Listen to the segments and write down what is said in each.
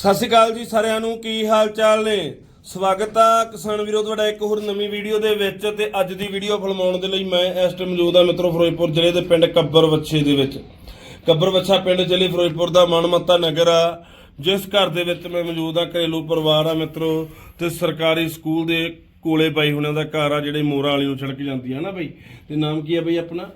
ਸਤਿ ਸ਼੍ਰੀ ਅਕਾਲ ਜੀ ਸਾਰਿਆਂ ਨੂੰ, ਕੀ ਹਾਲ ਚਾਲ ਨੇ? ਸਵਾਗਤ ਆ ਕਿਸਾਨ ਵੀਰੋ ਤੁਹਾਡਾ ਇੱਕ ਹੋਰ ਨਵੀਂ ਵੀਡੀਓ ਦੇ ਵਿੱਚ ਤੇ ਅੱਜ ਦੀ ਵੀਡੀਓ ਫਿਲਮਾਉਣ ਦੇ ਲਈ ਮੈਂ ਇਸ ਟਾਈਮ ਮੌਜੂਦ ਆ ਮਿੱਤਰੋ ਫਿਰੋਜ਼ਪੁਰ ਜ਼ਿਲ੍ਹੇ ਦੇ ਪਿੰਡ ਕੱਬਰ ਵੱਛੇ ਦੇ ਵਿੱਚ। ਕੱਬਰ ਵੱਛਾ ਪਿੰਡ ਜ਼ਿਲ੍ਹੇ ਫਿਰੋਜ਼ਪੁਰ ਦਾ ਮਨਮੱਤਾ ਨਗਰ ਆ। ਜਿਸ ਘਰ ਦੇ ਵਿੱਚ ਮੈਂ ਮੌਜੂਦ ਆ ਘਰੇਲੂ ਪਰਿਵਾਰ ਆ ਮਿੱਤਰੋ ਤੇ ਸਰਕਾਰੀ ਸਕੂਲ ਦੇ ਕੋਲੇ ਬਾਈ ਹੁਣਾਂ ਦਾ ਘਰ ਆ, ਜਿਹੜੇ ਮੋਰਾਂ ਵਾਲੀ ਨੂੰ ਛੜਕ ਜਾਂਦੀ ਹੈ ਨਾ ਬਾਈ। ਤੇ ਨਾਮ ਕੀ ਆ ਬਈ ਆਪਣਾ?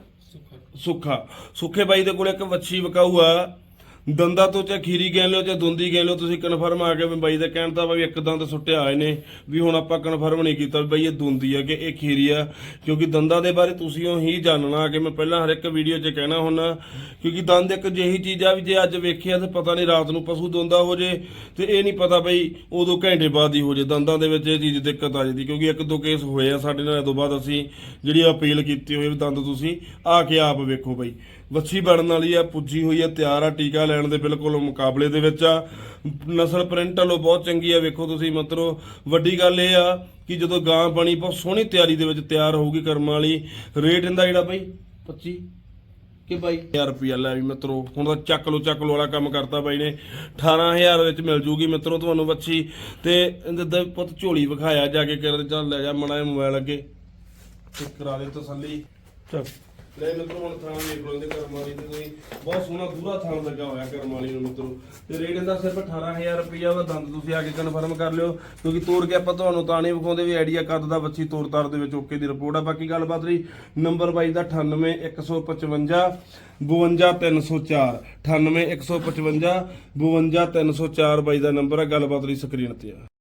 ਸੁੱਖਾ। ਸੁੱਖੇ ਬਾਈ ਦੇ ਕੋਲ ਇੱਕ ਵੱਛੀ ਵਕਾਊ ਆ। ਦੰਦਾਂ ਤੋਂ ਚਾਹੇ ਖੀਰੀ ਕਹਿ ਲਿਓ ਚਾਹੇ ਦੁੰਦੀ ਕਹਿ ਲਿਓ, ਤੁਸੀਂ ਕਨਫਰਮ ਆ ਕੇ ਵੀ ਬਾਈ ਦਾ ਕਹਿਣ ਦਾ ਵਾ ਵੀ ਇੱਕ ਦੰਦ ਸੁੱਟਿਆ ਆਏ ਨੇ, ਵੀ ਹੁਣ ਆਪਾਂ ਕਨਫਰਮ ਨਹੀਂ ਕੀਤਾ ਵੀ ਬਾਈ ਇਹ ਦੁੰਦੀ ਆ ਕਿ ਇਹ ਖੀਰੀ ਆ, ਕਿਉਂਕਿ ਦੰਦਾਂ ਦੇ ਬਾਰੇ ਤੁਸੀਂ ਉਹ ਹੀ ਜਾਣਨਾ ਕਿ ਮੈਂ ਪਹਿਲਾਂ ਹਰ ਇੱਕ ਵੀਡੀਓ 'ਚ ਕਹਿਣਾ ਹੁੰਦਾ, ਕਿਉਂਕਿ ਦੰਦ ਇੱਕ ਜਿਹੀ ਚੀਜ਼ ਆ ਵੀ ਜੇ ਅੱਜ ਵੇਖਿਆ ਤਾਂ ਪਤਾ ਨਹੀਂ ਰਾਤ ਨੂੰ ਪਸ਼ੂ ਦੋਂਦਾ ਹੋ ਜੇ, ਤੇ ਇਹ ਨਹੀਂ ਪਤਾ ਬਈ ਉਦੋਂ ਘੰਟੇ ਬਾਅਦ ਹੀ ਹੋ ਜੇ, ਦੰਦਾਂ ਦੇ ਵਿੱਚ ਇਹ ਚੀਜ਼ ਦਿੱਕਤ ਆ ਜਾਂਦੀ, ਕਿਉਂਕਿ ਇੱਕ ਦੋ ਕੇਸ ਹੋਏ ਆ ਸਾਡੇ ਨਾਲ, ਇਹ ਤੋਂ ਬਾਅਦ ਅਸੀਂ ਜਿਹੜੀ ਅਪੀਲ ਕੀਤੀ ਹੋਈ ਵੀ ਦੰਦ ਤੁਸੀਂ ਆ ਕੇ ਆਪ ਵੇਖੋ ਬਈ। ਵੱਛੀ ਬਣਨ ਵਾਲੀ ਆ, ਪੁੱਜੀ ਹੋਈ ਆ, ਤਿਆਰ ਆ, ਟੀਕਾ ਲੈਣ ਦੇ ਬਿਲਕੁਲ ਮੁਕਾਬਲੇ ਦੇ ਵਿੱਚ ਆ। ਨਸਲ ਪ੍ਰਿੰਟ ਵੱਲੋਂ ਬਹੁਤ ਚੰਗੀ ਆ, ਵੇਖੋ ਤੁਸੀਂ ਮਤਲਬ ਵੱਡੀ ਗੱਲ ਇਹ ਆ ਕਿ ਜਦੋਂ ਗਾਂ ਬਣੀ, ਬਹੁਤ ਸੋਹਣੀ ਤਿਆਰੀ ਦੇ ਵਿੱਚ ਤਿਆਰ ਹੋਊਗੀ ਕਰਮ ਵਾਲੀ। ਰੇਟ ਇਹਦਾ ਜਿਹੜਾ ਬਈ 25 ਕਿ ਬਾਈ? 1000 ਰੁਪਿਆ ਲੈ ਵੀ ਮਿੱਤਰੋ, ਹੁਣ ਤਾਂ ਚੱਕ ਲੋ ਚੱਕ ਲੋ ਵਾਲਾ ਕੰਮ ਕਰਤਾ ਬਾਈ ਨੇ। 18000 ਵਿੱਚ ਮਿਲ ਜੂਗੀ ਮਿੱਤਰੋ ਤੁਹਾਨੂੰ ਵੱਛੀ। ਤੇ ਇਹਦਾ ਪੁੱਤ ਝੋਲੀ ਵਿਖਾਇਆ ਜਾ ਕੇ ਕਰ ਚੱਲ ਲੈ ਜਾ ਮਣਾ ਮੋਬਾਈਲ ਅੱਗੇ। ਤੇ ਕਰਾ ਦੇ ਤਸੱਲੀ। ਚੱਲ। ਲੈ ਮਿੱਤਰੋ, ਹੁਣ ਥਾਂ ਵੇਖ ਲੋ ਇਹਦੇ ਕਰਮ ਤੇ ਤੁਸੀਂ। ਬਹੁਤ ਸੋਹਣਾ ਦੂਰਾ ਥਾਂ ਲੱਗਾ ਹੋਇਆ ਕਰਮ ਨੂੰ ਮਿੱਤਰੋ। ਤੇ ਰੇਟ ਇਹਦਾ ਸਿਰਫ 18000 ਰੁਪਿਆ ਵਾ, ਦੰਦ ਤੁਸੀਂ ਆ ਕੇ ਕਨਫਰਮ ਕਰ ਲਿਓ, ਕਿਉਂਕਿ ਤੋੜ ਕੇ ਆਪਾਂ ਤੁਹਾਨੂੰ ਤਾਂ ਨਹੀਂ ਵਿਖਾਉਂਦੇ ਵੀ ਆਈਡੀਆ ਕੱਦ ਦਾ ਬੱਚੀ ਤੋੜ ਤਾਰ ਦੇ ਵਿੱਚ ਓਕੇ ਦੀ ਰਿਪੋਰਟ ਆ। ਬਾਕੀ ਗੱਲਬਾਤ ਰਹੀ ਨੰਬਰ ਬਾਈ ਦਾ 98155 52304 98155 52304 ਬਾਈ ਦਾ ਨੰਬਰ ਆ। ਗੱਲਬਾਤ ਲਈ ਸਕਰੀਨ ਤੇ ਆ।